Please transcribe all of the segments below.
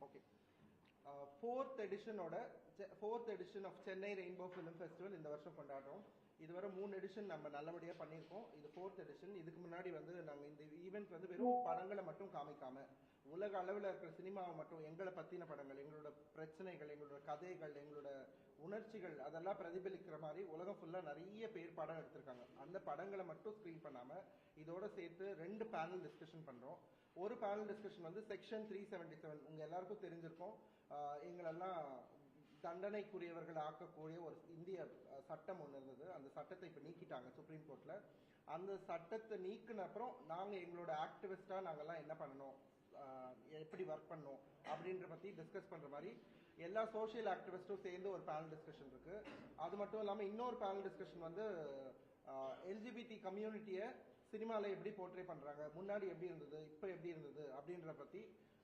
Okay. Fourth எடிஷனோட fourth edition of Chennai rainbow film festival இந்த வருஷம் கொண்டாடுறோம். இதுவரை மூணு எடிஷன் நம்ம நல்லபடியாக பண்ணியிருக்கோம். இது ஃபோர்த் எடிஷன் இதுக்கு முன்னாடி வந்து நாங்கள் இந்த ஈவெண்ட் வந்து வெறும் படங்களை மட்டும் காமிக்காம உலக அளவில் இருக்கிற சினிமாவை மட்டும் எங்களை பற்றின படங்கள் எங்களோட பிரச்சனைகள் எங்களோட கதைகள் எங்களோட உணர்ச்சிகள் அதெல்லாம் பிரதிபலிக்கிற மாதிரி உலகம் ஃபுல்லாக நிறைய பேர் படம் எடுத்திருக்காங்க. அந்த படங்களை மட்டும் ஸ்க்ரீன் பண்ணாமல் இதோட சேர்த்து ரெண்டு பேனல் டிஸ்கஷன் பண்ணுறோம் ஒரு பேனல் டிஸ்கஷன் வந்து செக்ஷன் த்ரீ செவன்டி செவன் உங்கள் எல்லாருக்கும் தெரிஞ்சிருக்கும். எங்களெல்லாம் தண்டனைக்குரியவர்கள் ஆக்கக்கூடிய ஒரு இந்திய சட்டம் ஒன்று இருந்தது. அந்த சட்டத்தை இப்போ நீக்கிட்டாங்க சுப்ரீம் கோர்ட்டில் அந்த சட்டத்தை நீக்கின அப்புறம் நாங்கள் எங்களோட ஆக்டிவிஸ்டாக நாங்கள்லாம் என்ன பண்ணணும்? எப்படி ஒர்க் பண்ணும் அப்படின்ற பற்றி டிஸ்கஸ் பண்ணுற மாதிரி எல்லா சோஷியல் ஆக்டிவிஸ்ட்டும் சேர்ந்து ஒரு பேனல் டிஸ்கஷன் இருக்கு. அது மட்டும் இல்லாமல் இன்னொரு பேனல் டிஸ்கஷன் வந்து எல்ஜிபிடி கம்யூனிட்டியை சினிமாவில் எப்படி போர்ட்ரே பண்ணுறாங்க முன்னாடி எப்படி இருந்தது இப்போ எப்படி இருந்தது அப்படின்ற பற்றி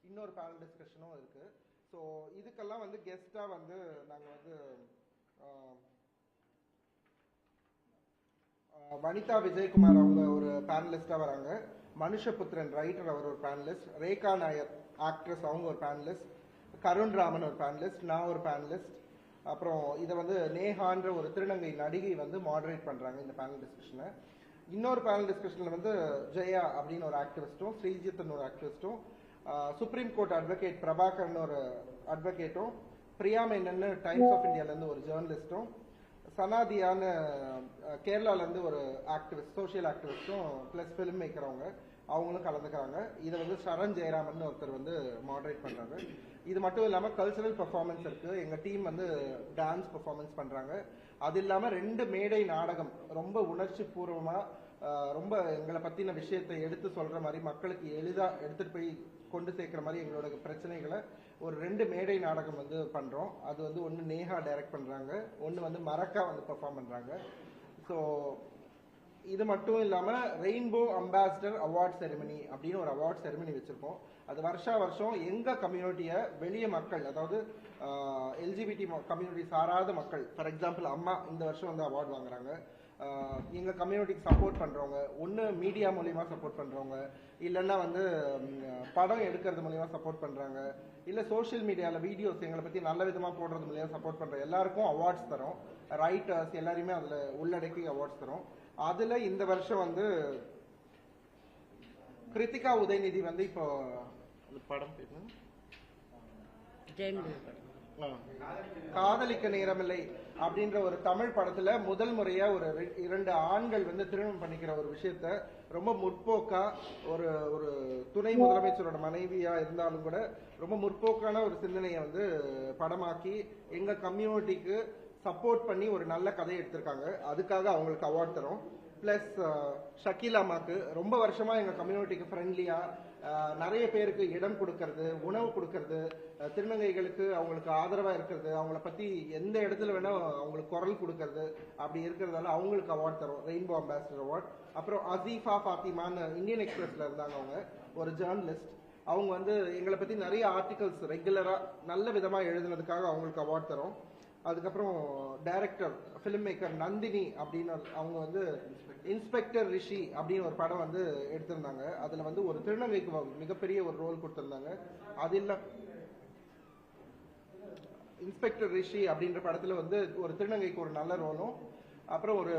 இன்னொரு பேனல் டிஸ்கஷனும் இருக்கு. ஸோ இதுக்கெல்லாம் வந்து கெஸ்ட்டாக வந்து நாங்கள் வந்து வனிதா விஜயகுமார் அவங்க ஒரு பேனலிஸ்டாக வராங்க. மனுஷபுத்திரன் ரைட்டர் அவர் ஒரு பேனலிஸ்ட் ரேகா நாயர் ஆக்ட்ரஸ் அவங்க ஒரு பேனலிஸ்ட் கருண் ராமன் ஒரு பேனலிஸ்ட் நான் ஒரு பேனலிஸ்ட் அப்புறம் இதை வந்து நேஹான்ற ஒரு திருநங்கை நடிகை வந்து மாடரேட் பண்றாங்க இந்த பேனல் டிஸ்கஷனை இன்னொரு பேனல் டிஸ்கஷன்ல வந்து ஜெயா அப்படின்னு ஒரு ஆக்டிவிஸ்டும் ஸ்ரீஜித்னு ஒரு ஆக்டிவிஸ்டும் சுப்ரீம் கோர்ட் அட்வொகேட் பிரபாகர்னு ஒரு அட்வொகேட்டும் பிரியா மேனன்னு டைம்ஸ் ஆஃப் இந்தியாலேருந்து ஒரு ஜேர்னலிஸ்ட்டும் சனாதியான அஹ், ஒரு ஆக்டிவிஸ்ட் சோஷியல் ஆக்டிவிஸ்ட்டும் ப்ளஸ் ஃபிலிம் மேக்கர் அவங்க அவங்களும் கலந்துக்கிறாங்க. இதை வந்து சரண் ஜெயராமன் ஒருத்தர் வந்து மாடரேட் பண்ணுறாங்க இது மட்டும் இல்லாமல் கல்ச்சரல் பர்ஃபார்மன்ஸ் இருக்கு. எங்கள் டீம் வந்து டான்ஸ் பெர்ஃபார்மன்ஸ் பண்ணுறாங்க அது இல்லாமல் ரெண்டு மேடை நாடகம் ரொம்ப உணர்ச்சி பூர்வமாக ரொம்ப எங்களை பற்றின விஷயத்தை எடுத்து சொல்கிற மாதிரி மக்களுக்கு எளிதாக எடுத்துகிட்டு போய் கொண்டு சேர்க்குற மாதிரி எங்களோட பிரச்சனைகளை ஒரு ரெண்டு மேடை நாடகம் வந்து பண்றோம். அது வந்து ஒன்னு நேஹா டைரக்ட் பண்றாங்க. ஒன்னு வந்து மரக்கா வந்து பெர்ஃபார்ம் பண்றாங்க. ஸோ இது மட்டும் இல்லாம ரெயின்போ அம்பாசிடர் அவார்ட் செரிமனி அப்படின்னு ஒரு அவார்ட் செரிமனி வச்சிருக்கோம். அது வருஷா வருஷம் எங்க கம்யூனிட்டியை வெளிய மக்கள் அதாவது எல்ஜிபிடி கம்யூனிட்டி சாராத மக்கள் ஃபார் எக்ஸாம்பிள் அம்மா இந்த வருஷம் வந்து அவார்டு வாங்குறாங்க. ஆஹ் எங்க கம்யூனிட்டிக்கு சப்போர்ட் பண்றவங்க ஒன்னு மீடியா மூலியமா சப்போர்ட் பண்றவங்க இல்லைன்னா வந்து படம் எடுக்கிறது மூலியமா சப்போர்ட் பண்றாங்க இல்ல சோஷியல் மீடியால வீடியோஸ் எங்களை பத்தி நல்ல விதமா போடுறது மூலியமா சப்போர்ட் பண்ற எல்லாருக்கும் அவார்ட்ஸ் தரோம். ரைட்டர்ஸ் எல்லாரையுமே அதுல உள்ளடக்கி அவார்ட்ஸ் தரோம். அதுல இந்த வருஷம் வந்து கிருத்திகா உதயநிதி வந்து இப்போ படம் பேரு? காதலிக்க நேரமில்லை அப்படின்ற ஒரு தமிழ் படத்துல முதல் முறையா ஒரு ரெ- இரண்டு ஆண்கள் வந்து திருமணம் பண்ணிக்கிற ஒரு விஷயத்த ரொம்ப முற்போக்கா ஒரு ஒரு துணை முதலமைச்சரோட மனைவியா இருந்தாலும் கூட ரொம்ப முற்போக்கான ஒரு சிந்தனையை வந்து படமாக்கி எங்க கம்யூனிட்டிக்கு சப்போர்ட் பண்ணி ஒரு நல்ல கதையை எடுத்திருக்காங்க. அதுக்காக அவங்களுக்கு அவார்ட் தரோம். பிளஸ் ஷக்கீல் அம்மாக்கு ரொம்ப வருஷமா எங்க கம்யூனிட்டிக்கு ஃப்ரெண்ட்லியா நிறைய பேருக்கு இடம் கொடுக்கறது உணவு கொடுக்கறது திருநங்கைகளுக்கு அவங்களுக்கு ஆதரவா இருக்கிறது அவங்கள பத்தி எந்த இடத்துல வேணா அவங்களுக்கு குரல் கொடுக்கறது அப்படி இருக்கிறதால அவங்களுக்கு அவார்ட் தரும் ரெயின்போ அம்பாசிடர் அவார்ட் அப்புறம் அசீஃபா ஃபாத்திமான்னு இந்தியன் எக்ஸ்பிரஸ்ல இருந்தாங்க அவங்க ஒரு ஜேர்னலிஸ்ட் அவங்க வந்து எங்களை பத்தி நிறைய ஆர்டிகல்ஸ் ரெகுலரா நல்ல விதமா எழுதுனதுக்காக அவங்களுக்கு அவார்ட் தரும் அதுக்கப்புறம் டைரக்டர் ஃபிலிம் மேக்கர் நந்தினி அப்படின்னு அவங்க வந்து இன்ஸ்பெக்டர் ரிஷி அப்படின்னு ஒரு படம் வந்து எடுத்திருந்தாங்க. அதில் வந்து ஒரு திருநங்கைக்கு வ- மிகப்பெரிய ஒரு ரோல் கொடுத்துருந்தாங்க. அது இல்லை. இன்ஸ்பெக்டர் ரிஷி அப்படின்ற படத்தில் வந்து ஒரு திருநங்கைக்கு ஒரு நல்ல ரோலும் அப்புறம் ஒரு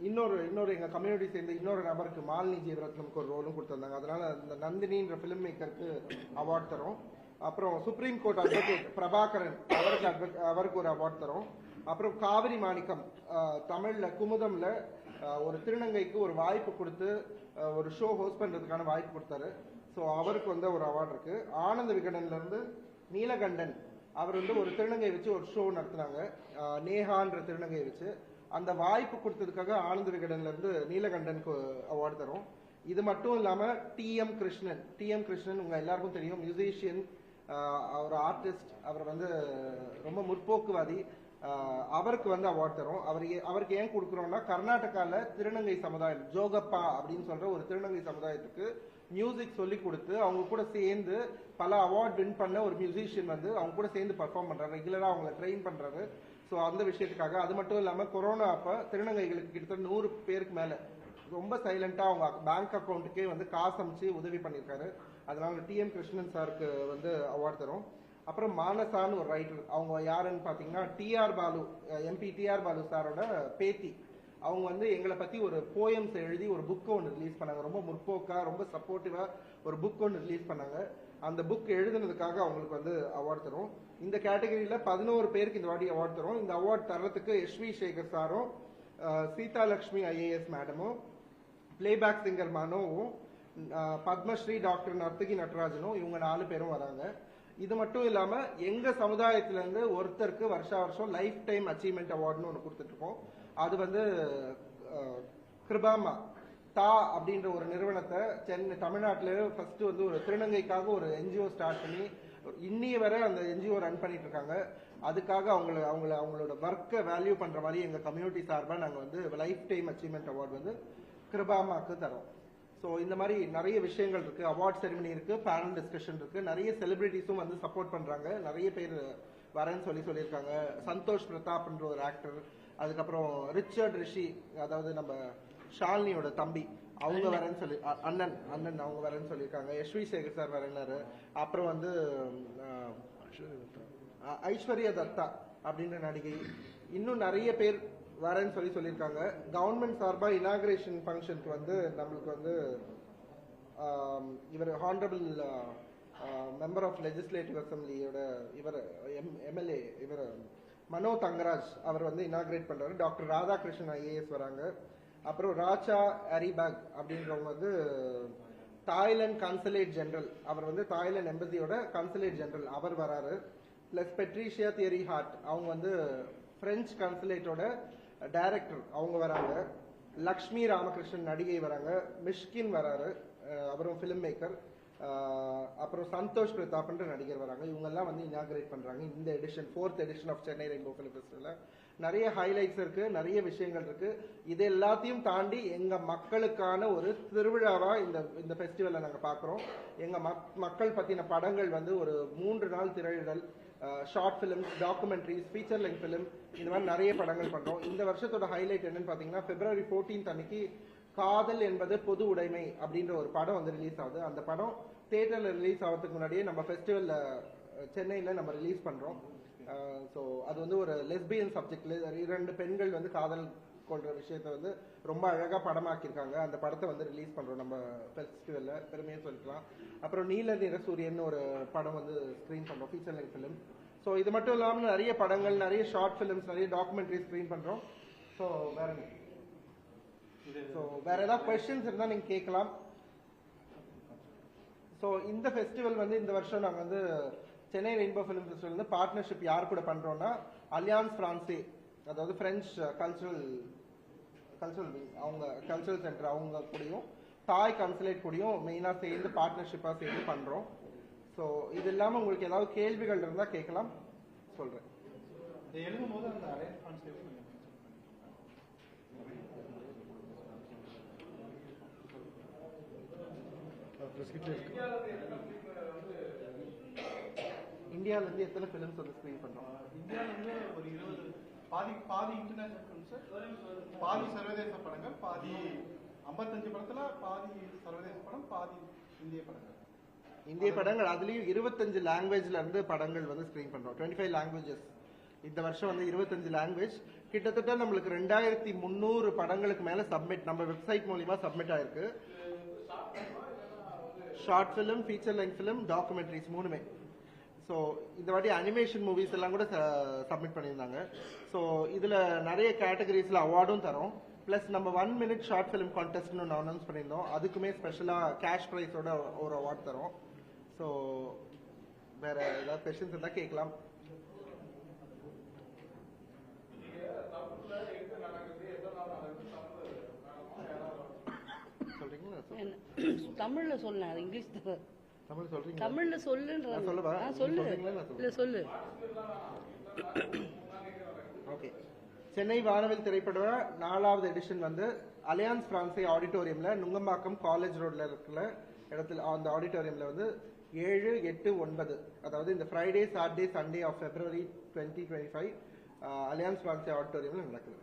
இன்னொரு இன்னொரு எங்கள் கம்யூனிட்டி சேர்ந்த இன்னொரு நபருக்கு மாலினி ஜீவரத்னம்க்கு ஒரு ரோலும் கொடுத்துருந்தாங்க. அதனால இந்த நந்தினின்ற ஃபிலிம் மேக்கருக்கு அவார்ட் தரும். அப்புறம் சுப்ரீம் கோர்ட் அட்வொகேட் பிரபாகரன் அவருக்கு advocate- அவருக்கு ஒரு அவார்ட் தரோம். அப்புறம் காவிரி மாணிக்கம் தமிழ்ல குமுதம்ல ஒரு திருநங்கைக்கு ஒரு வாய்ப்பு கொடுத்து ஒரு ஷோ ஹோஸ்ட் பண்றதுக்கான வாய்ப்பு கொடுத்தாரு. ஸோ அவருக்கு வந்து ஒரு அவார்ட் இருக்கு. ஆனந்த விகடன்ல இருந்து நீலகண்டன் அவர் வந்து ஒரு திருநங்கை வச்சு ஒரு ஷோ நடத்தினாங்க. நேஹான்ற திருநங்கையை வச்சு. அந்த வாய்ப்பு கொடுத்ததுக்காக ஆனந்த விகடன்ல இருந்து நீலகண்டனுக்கு அவார்டு தரும். இது மட்டும் இல்லாம T M Krishnan T M Krishnan உங்க எல்லாருக்கும் தெரியும். மியூசிஷியன் அவர் ஆர்டிஸ்ட் அவர் வந்து ரொம்ப முற்போக்குவாதி. அவருக்கு வந்து அவார்ட் தரும். அவர் அவருக்கு ஏன் கொடுக்குறோம்னா கர்நாடகாவில் திருநங்கை சமுதாயம் ஜோகப்பா அப்படின்னு சொல்ற ஒரு திருநங்கை சமுதாயத்துக்கு மியூசிக் சொல்லி கொடுத்து அவங்க கூட சேர்ந்து பல அவார்ட் வின் பண்ண ஒரு மியூசிஷியன் வந்து அவங்க கூட சேர்ந்து பர்ஃபார்ம் பண்றாரு. ரெகுலரா அவங்கள ட்ரெயின் பண்றாரு. ஸோ அந்த விஷயத்துக்காக அது மட்டும் இல்லாம கொரோனா அப்ப திருநங்கைகளுக்கு கிட்டத்தட்ட நூறு பேருக்கு மேல ரொம்ப சைலண்டா அவங்க பேங்க் அக்கௌண்ட்டுக்கே வந்து காசு அமைச்சு உதவி பண்ணியிருக்காரு. அதனால டிஎம் கிருஷ்ணன் சாருக்கு வந்து அவார்ட் தரும். அப்புறம் மானசான்னு ஒரு ரைட்டர் அவங்க யாருன்னு பார்த்தீங்கன்னா TR Balu MP TR Balu சாரோட பேத்தி. அவங்க வந்து எங்களை பத்தி ஒரு போயம்ஸ் எழுதி ஒரு புக் ஒன்று ரிலீஸ் பண்ணாங்க. ரொம்ப முற்போக்கா ரொம்ப சப்போர்ட்டிவா ஒரு புக் ஒன்று ரிலீஸ் பண்ணாங்க. அந்த புக் எழுதுனதுக்காக அவங்களுக்கு வந்து அவார்ட் தரும். இந்த கேட்டகரியில பதினோரு பேருக்கு இந்த வாட்டி அவார்ட் தரும். இந்த அவார்ட் தர்றதுக்கு எஸ்வி சேகர் சாரும் சீதாலக்ஷ்மி ஐஏஎஸ் மேடமும் பிளேபேக் சிங்கர் மனோவும் பத்மஸ்ரீ டாக்டர் நர்த்தகி நடராஜனும் இவங்க நாலு பேரும் வராங்க. இது மட்டும் இல்லாம எங்க சமுதாயத்துல இருந்து ஒருத்தருக்கு வருஷா வருஷம் லைஃப் டைம் அச்சீவ்மெண்ட் அவார்டுன்னு ஒன்று கொடுத்துட்டு இருக்கோம் அது வந்து கிருபாமா தா அப்படின்ற ஒரு நிறுவனத்தை சென்னை தமிழ்நாட்டில் ஃபர்ஸ்ட் வந்து ஒரு திருநங்கைக்காக ஒரு என்ஜிஓ ஸ்டார்ட் பண்ணி இன்னி வரை அந்த என்ஜிஓ ரன் பண்ணிட்டு இருக்காங்க அதுக்காக அவங்கள அவங்கள அவங்களோட ஒர்க்கை வேல்யூ பண்ற மாதிரி எங்க கம்யூனிட்டி சார்பாக நாங்கள் வந்து லைஃப் டைம் அச்சீவ்மெண்ட் அவார்டு வந்து கிருபாமாக்கு தரோம். ஸோ இந்த மாதிரி நிறைய விஷயங்கள் இருக்கு. அவார்ட் செரிமனி இருக்கு பேனல் டிஸ்கஷன் இருக்கு. நிறைய செலிபிரிட்டிஸும் வந்து சப்போர்ட் பண்றாங்க. நிறைய பேர் வரேன்னு சொல்லி சொல்லியிருக்காங்க. சந்தோஷ் பிரதாப்ன்ற ஒரு ஆக்டர் அதுக்கப்புறம் ரிச்சர்ட் ரிஷி அதாவது நம்ம ஷாலினியோட தம்பி அவங்க வரேன்னு சொல்லி அ- அண்ணன் அண்ணன் அவங்க வரேன்னு சொல்லியிருக்காங்க. யஷ்வி சேகர் சார் வரேன்னாரு. அப்புறம் வந்து ஐஸ்வர்யா தத்தா. அப்படின்ற நடிகை. இன்னும் நிறைய பேர் வரேன்னு சொல்லி சொல்லியிருக்காங்க. கவர்மெண்ட் சார்பாக இனாகிரேஷன் ஃபங்க்ஷனுக்கு வந்து நம்மளுக்கு வந்து இவர் ஹானரபிள் மெம்பர் ஆஃப் லெஜிஸ்லேட்டிவ் அசம்பிளியோட இவர் எம் எம்எல்ஏ இவர் மனோ தங்கராஜ் அவர் வந்து இனாகிரேட் பண்ணுறாரு டாக்டர் ராதாகிருஷ்ணன் ஐஏஎஸ் வராங்க. அப்புறம் ராச்சா அரிபேக் அப்படின்றவங்க வந்து தாய்லாந்து கன்சலேட் ஜெனரல் அவர் வந்து தாய்லாந்து எம்பசியோட கன்சலேட் ஜெனரல் அவர் வராரு. பிளஸ் பெட்ரிஷியா தியரி ஹார்ட் அவங்க வந்து பிரெஞ்சு கான்சுலேட்டோட டைரக்டர் அவங்க வராங்க. லக்ஷ்மி ராமகிருஷ்ணன் நடிகை வராங்க. மிஷ்கின் வராரு. அப்புறம் ஃபிலிம் மேக்கர் அப்புறம் சந்தோஷ் பிரதாப்ன்ற நடிகர் வராங்க. இவங்கெல்லாம் வந்து இனாகிரேட் பண்ணுறாங்க இந்த edition fourth edition of Chennai rainbow film ஃபெஸ்டிவலில் நிறைய ஹைலைட்ஸ் இருக்கு. நிறைய விஷயங்கள் இருக்கு. இது எல்லாத்தையும் தாண்டி எங்க மக்களுக்கான ஒரு திருவிழாவா இந்த இந்த ஃபெஸ்டிவலை நாங்கள் பார்க்குறோம் எங்க மக்- மக்கள் பற்றின படங்கள் வந்து ஒரு மூன்று நாள் திரையிடல் short films documentaries feature length film இந்த மாதிரி நிறைய படங்கள் பண்றோம். இந்த வருஷத்தோட ஹைலைட் என்னன்னு பாத்தீங்கன்னா பிப்ரவரி 14th அன்னைக்கு காதல் என்பது பொது உடைமை அப்படின்ற ஒரு படம் வந்து ரிலீஸ் ஆகுது. அந்த படம் தேட்டரில் ரிலீஸ் ஆகிறதுக்கு முன்னாடியே நம்ம ஃபெஸ்டிவல்ல சென்னையில நம்ம ரிலீஸ் பண்றோம். ஸோ அது வந்து ஒரு லெஸ்பியன் சப்ஜெக்ட்ல இரண்டு பெண்கள் வந்து காதல் கொள்ற விஷயத்த வந்து ரொம்ப அழகா படமாக்கியிருக்காங்க. அந்த படத்தை வந்து ரிலீஸ் பண்ணுறோம் நம்ம ஃபெஸ்டிவல்ல பெருமையாக சொல்லிக்கலாம். அப்புறம் நீல நிற சூரியன் ஒரு படம் வந்து ஸ்க்ரீன் பண்ணுறோம் ஃபீச்சர் லெங்க் ஃபிலிம் ஸோ இது மட்டும் இல்லாமல் நிறைய படங்கள் நிறைய ஷார்ட் ஃபிலிம்ஸ் நிறைய டாக்குமெண்ட்ரி ஸ்க்ரீன் பண்ணுறோம் ஸோ வேற ஸோ வேற ஏதாவது கொஸ்டின்ஸ் இருந்தால் நீங்கள் கேட்கலாம். ஸோ இந்த ஃபெஸ்டிவல் வந்து இந்த வருஷம் நாங்கள் வந்து சென்னை ரெயின்போ ஃபிலிம் ஃபெஸ்டிவல் வந்து பார்ட்னர்ஷிப் யார் கூட பண்ணுறோன்னா அலியான்ஸ் பிரான்சே அதாவது ஃப்ரெஞ்ச் கல்ச்சுரல் uh, கல்ச்சுரல் அவங்க கல்ச்சுரல் சென்டர் அவங்க கூடயும் தாய் கன்சுலேட் கூடயும் மெயினாக சேர்ந்து பார்ட்னர்ஷிப்பாக சேர்ந்து பண்றோம். ஸோ இது இல்லாமல் உங்களுக்கு ஏதாவது கேள்விகள் இருந்தால் கேட்கலாம். இந்தியால இருந்து எத்தனை ஃபிலிம்ஸ் வந்து ஸ்க்ரீன் பண்றோம்? இந்தியாவில் வந்து ஒரு இருபது பாதி பாதி இன்டர்நேஷனல் ஃபிலிம்ஸ் பாதி சர்வதேச படங்கள் பாதி ஐம்பத்தஞ்சு படத்துல பாதி சர்வதேச படம் பாதி இந்திய படங்கள். இந்திய படங்கள் அதுலயும் இருபத்தஞ்சு லாங்குவேஜ்ல இருந்து படங்கள் வந்து ஸ்கிரீன் பண்றோம். டுவெண்ட்டி ஃபைவ் லாங்குவேஜஸ் இந்த வருஷம் வந்து இருபத்தஞ்சு லாங்குவேஜ் கிட்டத்தட்ட நம்மளுக்கு ரெண்டாயிரத்தி முந்நூறு படங்களுக்கு மேல சப்மிட் நம்ம வெப்சைட் மூலியமா சப்மிட் ஆயிருக்கு. Short film feature length film documentaries மூணுமே. ஸோ இந்த வாட்டி அனிமேஷன் மூவிஸ் எல்லாம் கூட சப்மிட் பண்ணியிருந்தாங்க. ஸோ இதில் நிறைய கேட்டகரிஸில் அவார்டும் தரோம். ப்ளஸ் நம்ம ஒன் மினிட் ஷார்ட் ஃபிலிம் கான்டெஸ்ட்னு ஒன்று அனௌன்ஸ் பண்ணியிருந்தோம். அதுக்குமே ஸ்பெஷலாக கேஷ் ப்ரைஸோட ஒரு அவார்ட் தரோம். ஸோ வேற ஏதாவது கொஸ்டின்ஸ் இருந்தால் கேட்கலாம். தமிழ்ல சொல்லேன் இங்கிலீஷ் தவிர. தமிழ்ல சொல்லுன்ற சொல்லு இல்ல சொல்லு. ஓகே. சென்னை வானவில் திரைப்பட நாலாவது எடிஷன் வந்து அலையான்ஸ் பிரான்சே ஆடிட்டோரியம்ல நுங்கம்பாக்கம் காலேஜ் ரோட்ல இருக்கிற இடத்துல அந்த ஆடிட்டோரியம்ல வந்து ஏழு எட்டு ஒன்பது. அதாவது இந்த Friday Saturday Sunday of February twenty twenty five Alliance Francaise ஆடிட்டோரியம்ல நடக்குது.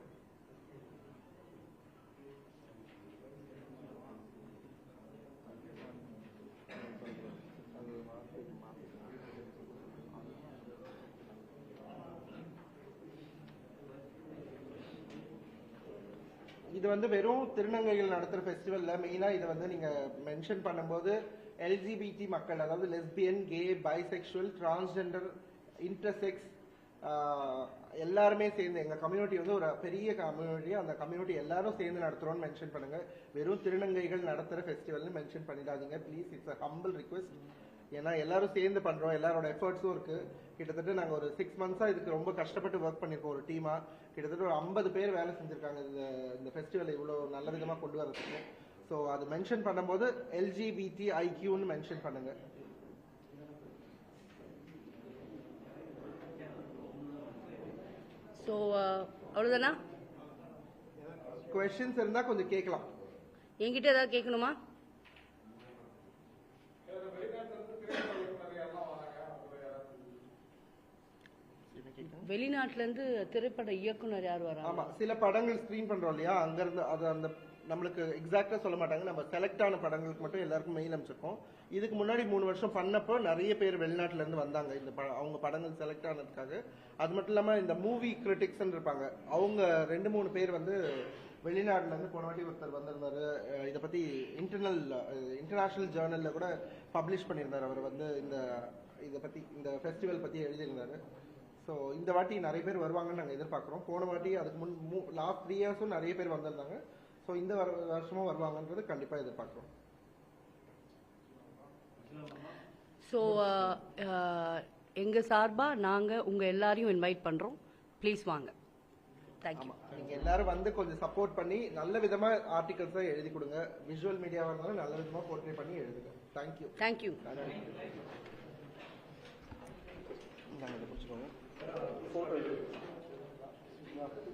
இது வந்து வெறும் திருநங்கைகள் நடத்துகிற ஃபெஸ்டிவலில் மெயினாக இதை வந்து நீங்கள் மென்ஷன் பண்ணும்போது எல்ஜிபிடி மக்கள் அதாவது lesbian gay bisexual transgender intersex எல்லாருமே சேர்ந்து எங்கள் கம்யூனிட்டி வந்து ஒரு பெரிய கம்யூனிட்டி அந்த கம்யூனிட்டி எல்லாரும் சேர்ந்து நடத்துகிறோம்னு மென்ஷன் பண்ணுங்கள் வெறும் திருநங்கைகள் நடத்துகிற ஃபெஸ்டிவல்னு மென்ஷன் பண்ணிடாதீங்க. Please it's a humble request ஏன்னா எல்லாரும் சேர்ந்து பண்ணுறோம் எல்லாரோட எஃபர்ட்ஸும் இருக்குது கிட்டத்தட்ட நாங்கள் ஒரு சிக்ஸ் மந்த்ஸாக இதுக்கு ரொம்ப கஷ்டப்பட்டு ஒர்க் பண்ணியிருக்கோம் ஒரு டீமாக கிட்டத்தட்ட ஒரு ஐம்பது பேர் வேலை செஞ்சுருக்காங்க இந்த இந்த ஃபெஸ்டிவலை இவ்வளோ நல்ல விதமாக கொண்டு வரதுக்கு ஸோ அது மென்ஷன் பண்ணும்போது எல்ஜிபிடி ஐக்யூன்னு மென்ஷன் பண்ணுங்க. ஸோ அவ்வளோதானா கொஷின்ஸ் இருந்தால் கொஞ்சம் கேட்கலாம். என்கிட்ட ஏதாவது கேட்கணுமா? வெளிநாட்டுல இருந்து திரைப்பட இயக்குனர் யார் வரா ஆமா சில படங்கள் ஸ்க்ரீன் பண்றோம் இல்லையா? அங்க இருந்து அது அந்த நம்மளுக்கு எக்ஸாக்டா சொல்ல மாட்டாங்க. நம்ம செலக்ட் ஆன படங்களுக்கு மட்டும் எல்லாருக்கும் மெயில் அமைச்சிருக்கோம் இதுக்கு முன்னாடி மூணு வருஷம் பண்ணப்போ நிறைய பேர் வெளிநாட்டுல இருந்து வந்தாங்க. இந்த அவங்க படங்கள் செலக்ட் ஆனதுக்காக. அது மட்டும் இல்லாம இந்த மூவி கிரிட்டிக்ஸ் இருப்பாங்க. அவங்க ரெண்டு மூணு பேர் வந்து வெளிநாட்டுல இருந்து போன வாட்டி ஒருத்தர் வந்திருந்தாரு. இதை பத்தி இன்டர்னல் இன்டர்நேஷனல் ஜேர்னல்ல கூட பப்ளிஷ் பண்ணியிருந்தார். அவர் வந்து இந்த இதை பத்தி இந்த ஃபெஸ்டிவல் பத்தி எழுதியிருந்தாரு. ஸோ இந்த வாட்டி நிறைய பேர் வருவாங்கன்னு நாங்கள் எதிர்பார்க்குறோம். போன வாட்டி அதுக்கு முன் மூ லாஸ்ட் த்ரீ இயர்ஸும் நிறைய பேர் வந்திருந்தாங்க. ஸோ இந்த வர வருஷமும் வருவாங்கன்றது கண்டிப்பாக எதிர்பார்க்குறோம். ஸோ uh, uh, எங்கள் சார்பாக நாங்கள் உங்கள் எல்லாரையும் இன்வைட் பண்ணுறோம் ப்ளீஸ் வாங்க. தேங்க்யூ நீங்கள் எல்லாரும் வந்து கொஞ்சம் சப்போர்ட் பண்ணி நல்ல விதமாக ஆர்டிகல்ஸை எழுதி கொடுங்க. விஷுவல் மீடியாவாக இருந்தாலும் நல்ல விதமாக போர்ட்ரே பண்ணி எழுதுங்க. தேங்க்யூ தேங்க்யூ நாங்கள் பிடிச்சிக்கோங்க. 相当いる。